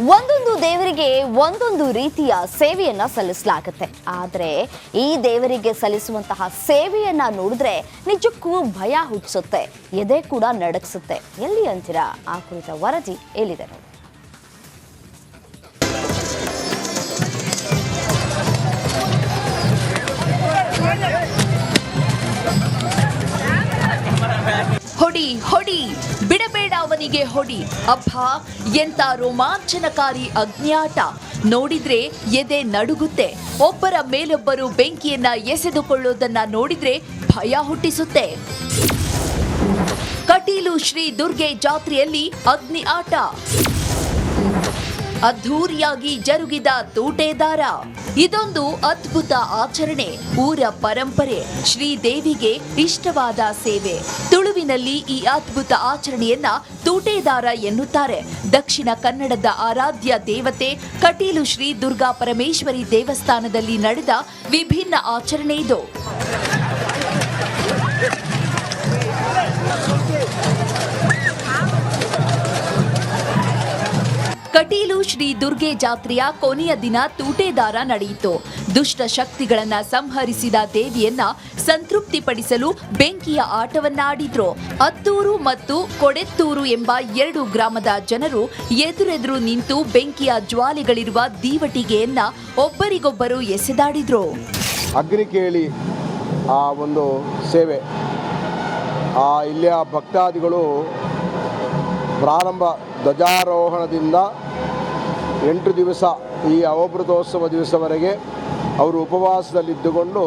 ಒಂದೊಂದು ದೇವರಿಗೆ ಒಂದೊಂದು ರೀತಿಯ ಸೇವೆಯನ್ನ ಸಲ್ಲಿಸಲಾಗುತ್ತೆ. ಆದರೆ ಈ ದೇವರಿಗೆ ಸಲ್ಲಿಸುವಂತಹ ಸೇವೆಯನ್ನ ನೋಡಿದ್ರೆ ನಿಜಕ್ಕೂ ಭಯ ಹುಟ್ಟಿಸುತ್ತೆ. ಎದೆ ಕೂಡ ನಡಗಿಸುತ್ತೆ. ಎಲ್ಲಿ ಅಂತೀರಾ? ಆ ಕುರಿತ ವರದಿ ಎಲ್ಲಿದೆ ಹೊಡಿ ಹೊಡಿ, ಬಿಡಬೇಡ ಅವನಿಗೆ ಹೊಡಿ. ಅಬ್ಬಾ ಎಂತ ರೋಮಾಂಚನಕಾರಿ ಅಗ್ನಿಯಾಟ ನೋಡಿದ್ರೆ ಎದೆ ನಡುಗುತ್ತೆ. ಒಬ್ಬರ ಮೇಲೊಬ್ಬರು ಬೆಂಕಿಯನ್ನ ಎಸೆದುಕೊಳ್ಳೋದನ್ನ ನೋಡಿದ್ರೆ ಭಯ ಹುಟ್ಟಿಸುತ್ತೆ. ಕಟೀಲು ಶ್ರೀ ದುರ್ಗೆ ಜಾತ್ರೆಯಲ್ಲಿ ಅಗ್ನಿ ಆಟ. ಅದ್ಧೂರಿಯಾಗಿ ಜರುಗಿದ ತೂಟೇದಾರ ಇದೊಂದು ಅದ್ಭುತ ಆಚರಣೆ, ಊರ ಪರಂಪರೆ, ಶ್ರೀದೇವಿಗೆ ಇಷ್ಟವಾದ ಸೇವೆ. ತುಳುವಿನಲ್ಲಿ ಈ ಅದ್ಭುತ ಆಚರಣೆಯನ್ನ ತೂಟೇದಾರ ಎನ್ನುತ್ತಾರೆ. ದಕ್ಷಿಣ ಕನ್ನಡದ ಆರಾಧ್ಯ ದೇವತೆ ಕಟೀಲು ಶ್ರೀ ದುರ್ಗಾ ಪರಮೇಶ್ವರಿ ದೇವಸ್ಥಾನದಲ್ಲಿ ನಡೆದ ವಿಭಿನ್ನ ಆಚರಣೆ ಇದು. ಕಟೀಲು ಶ್ರೀ ದುರ್ಗೆ ಜಾತ್ರೆಯ ಕೊನೆಯ ದಿನ ತೂಟೇದಾರ ನಡೆಯಿತು. ದುಷ್ಟ ಶಕ್ತಿಗಳನ್ನ ಸಂಹರಿಸಿದ ದೇವಿಯನ್ನ ಸಂತೃಪ್ತಿಪಡಿಸಲು ಬೆಂಕಿಯ ಆಟವನ್ನಾಡಿದ್ರು. ಅತ್ತೂರು ಮತ್ತು ಕೊಡೆತ್ತೂರು ಎಂಬ ಎರಡು ಗ್ರಾಮದ ಜನರು ಎದುರೆದುರು ನಿಂತು ಬೆಂಕಿಯ ಜ್ವಾಲೆಗಳಿರುವ ದೀವಟಿಗೆಯನ್ನ ಒಬ್ಬರಿಗೊಬ್ಬರು ಎಸೆದಾಡಿದ್ರು. ಅಗ್ನಿ ಕೇಳಿ ಆ ಒಂದು ಸೇವೆ. ಆ ಇಲ್ಲಿಯ ಭಕ್ತಾದಿಗಳು ಪ್ರಾರಂಭ ಧ್ವಜಾರೋಹಣದಿಂದ ಎಂಟು ದಿವಸ ಈ ಅವಭೃತೋತ್ಸವ ದಿವಸವರೆಗೆ ಅವರು ಉಪವಾಸದಲ್ಲಿದ್ದುಕೊಂಡು,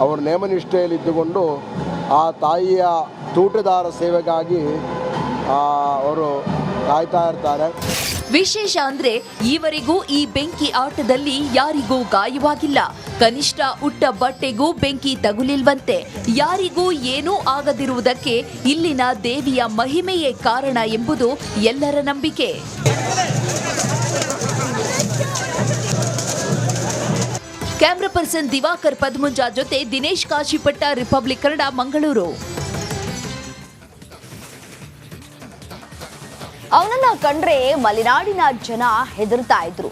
ಅವರು ನೇಮನಿಷ್ಠೆಯಲ್ಲಿದ್ದುಕೊಂಡು, ಆ ತಾಯಿಯ ತೂಟದಾರ ಸೇವೆಗಾಗಿ ಅವರು ಕಾಯ್ತಾ ಇರ್ತಾರೆ. ವಿಶೇಷ ಅಂದ್ರೆ ಈವರೆಗೂ ಈ ಬೆಂಕಿ ಆಟದಲ್ಲಿ ಯಾರಿಗೂ ಗಾಯವಾಗಿಲ್ಲ. ಕನಿಷ್ಠ ಉಟ್ಟ ಬಟ್ಟೆಗೂ ಬೆಂಕಿ ತಗುಲಿಲ್ವಂತೆ. ಯಾರಿಗೂ ಏನೂ ಆಗದಿರುವುದಕ್ಕೆ ಇಲ್ಲಿನ ದೇವಿಯ ಮಹಿಮೆಯೇ ಕಾರಣ ಎಂಬುದು ಎಲ್ಲರ ನಂಬಿಕೆ. ಕ್ಯಾಮ್ರಾ ಪರ್ಸನ್ ದಿವಾಕರ್ ಪದ್ಮುಂಜ ಜೊತೆ ದಿನೇಶ್ ಕಾಶಿಪಟ್ಟ ರಿಪಬ್ಲಿಕ್ ಕನ್ನಡ ಮಂಗಳೂರು. ಅವನನ್ನ ಕಂಡ್ರೆ ಮಲೆನಾಡಿನ ಜನ ಹೆದರ್ತಾ ಇದ್ರು.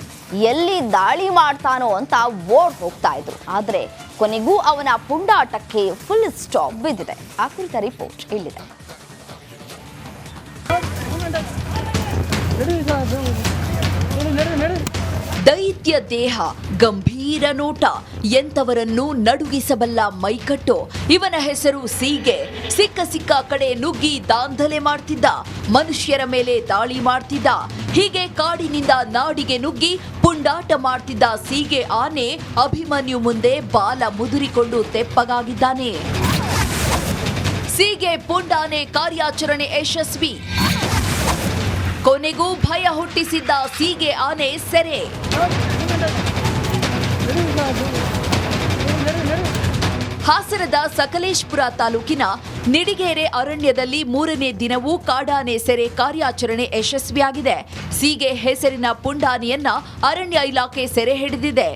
ಎಲ್ಲಿ ದಾಳಿ ಮಾಡ್ತಾನೋ ಅಂತ ಓಡ್ ಹೋಗ್ತಾ ಇದ್ರು. ಆದ್ರೆ ಕೊನೆಗೂ ಅವನ ಪುಂಡಾಟಕ್ಕೆ ಫುಲ್ ಸ್ಟಾಪ್ ಬಿದ್ದಿದೆ. ಆ ಕುರಿತ ರಿಪೋರ್ಟ್ ಇಲ್ಲಿದೆ. ದೈತ್ಯ ದೇಹ, ಗಂಭೀರ ನೋಟ ಎಂತವರನ್ನು ನಡುಗಿಸಬಲ್ಲ ಮೈಕಟ್ಟು. ಇವನ ಹೆಸರು ಸೀಗೆ. ಸಿಕ್ಕ ಸಿಕ್ಕ ಕಡೆ ನುಗ್ಗಿ ದಾಂಧಲೆ ಮಾಡ್ತಿದ್ದ. ಮನುಷ್ಯರ ಮೇಲೆ ದಾಳಿ ಮಾಡ್ತಿದ್ದ. ಹೀಗೆ ಕಾಡಿನಿಂದ ನಾಡಿಗೆ ನುಗ್ಗಿ ಪುಂಡಾಟ ಮಾಡ್ತಿದ್ದ ಸೀಗೆ ಆನೆ ಅಭಿಮನ್ಯು ಮುಂದೆ ಬಾಲ ಮುದುರಿಕೊಂಡು ತೆಪ್ಪಗಾಗಿದ್ದಾನೆ. ಸೀಗೆ ಪುಂಡಾನೆ ಕಾರ್ಯಾಚರಣೆ ಯಶಸ್ವಿ. ಕೊನೆಗೂ ಭಯ ಹುಟ್ಟಿಸಿದ್ದ ಸೀಗೆ ಆನೆ ಸೆರೆ. ಹಾಸನದ ಸಕಲೇಶ್ಪುರ ತಾಲೂಕಿನ ನಿಡಿಗೇರೆ ಅರಣ್ಯದಲ್ಲಿ ಮೂರನೇ ದಿನವೂ ಕಾಡಾನೆ ಸೆರೆ ಕಾರ್ಯಾಚರಣೆ ಯಶಸ್ವಿಯಾಗಿದೆ. ಸೀಗೆ ಹೆಸರಿನ ಪುಂಡಾನೆಯನ್ನ ಅರಣ್ಯ ಇಲಾಖೆ ಸೆರೆ ಹಿಡಿದಿದೆ.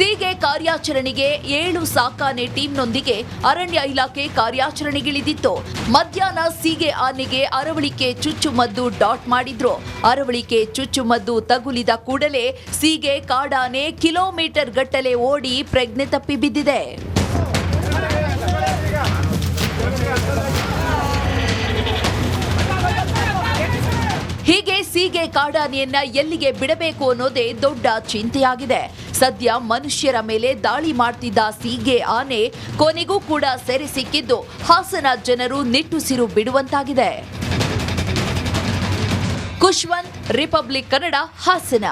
ಸೀಗೆ ಕಾರ್ಯಾಚರಣೆಗೆ ಏಳು ಸಾಕಾನೆ ಟೀಮ್ನೊಂದಿಗೆ ಅರಣ್ಯ ಇಲಾಖೆ ಕಾರ್ಯಾಚರಣೆಗಿಳಿದಿತ್ತು. ಮಧ್ಯಾಹ್ನ ಸೀಗೆ ಆನೆಗೆ ಅರವಳಿಕೆ ಚುಚ್ಚುಮದ್ದು ಡಾಟ್ ಮಾಡಿದ್ರು. ಅರವಳಿಕೆ ಚುಚ್ಚುಮದ್ದು ತಗುಲಿದ ಕೂಡಲೇ ಸೀಗೆ ಕಾಡಾನೆ ಕಿಲೋಮೀಟರ್ ಗಟ್ಟಲೆ ಓಡಿ ಪ್ರಜ್ಞೆ ತಪ್ಪಿ ಬಿದ್ದಿದೆ. ಸೀಗೆ ಕಾಡಾನೆಯನ್ನ ಎಲ್ಲಿಗೆ ಬಿಡಬೇಕು ಅನ್ನೋದೇ ದೊಡ್ಡ ಚಿಂತೆಯಾಗಿದೆ. ಸದ್ಯ ಮನುಷ್ಯರ ಮೇಲೆ ದಾಳಿ ಮಾಡ್ತಿದ್ದ ಸೀಗೆ ಆನೆ ಕೊನೆಗೂ ಕೂಡ ಸೆರೆ ಸಿಕ್ಕಿದ್ದು ಹಾಸನ ಜನರು ನಿಟ್ಟುಸಿರು ಬಿಡುವಂತಾಗಿದೆ. ಕುಶ್ವಂತ್ ರಿಪಬ್ಲಿಕ್ ಕನ್ನಡ, ಹಾಸನ.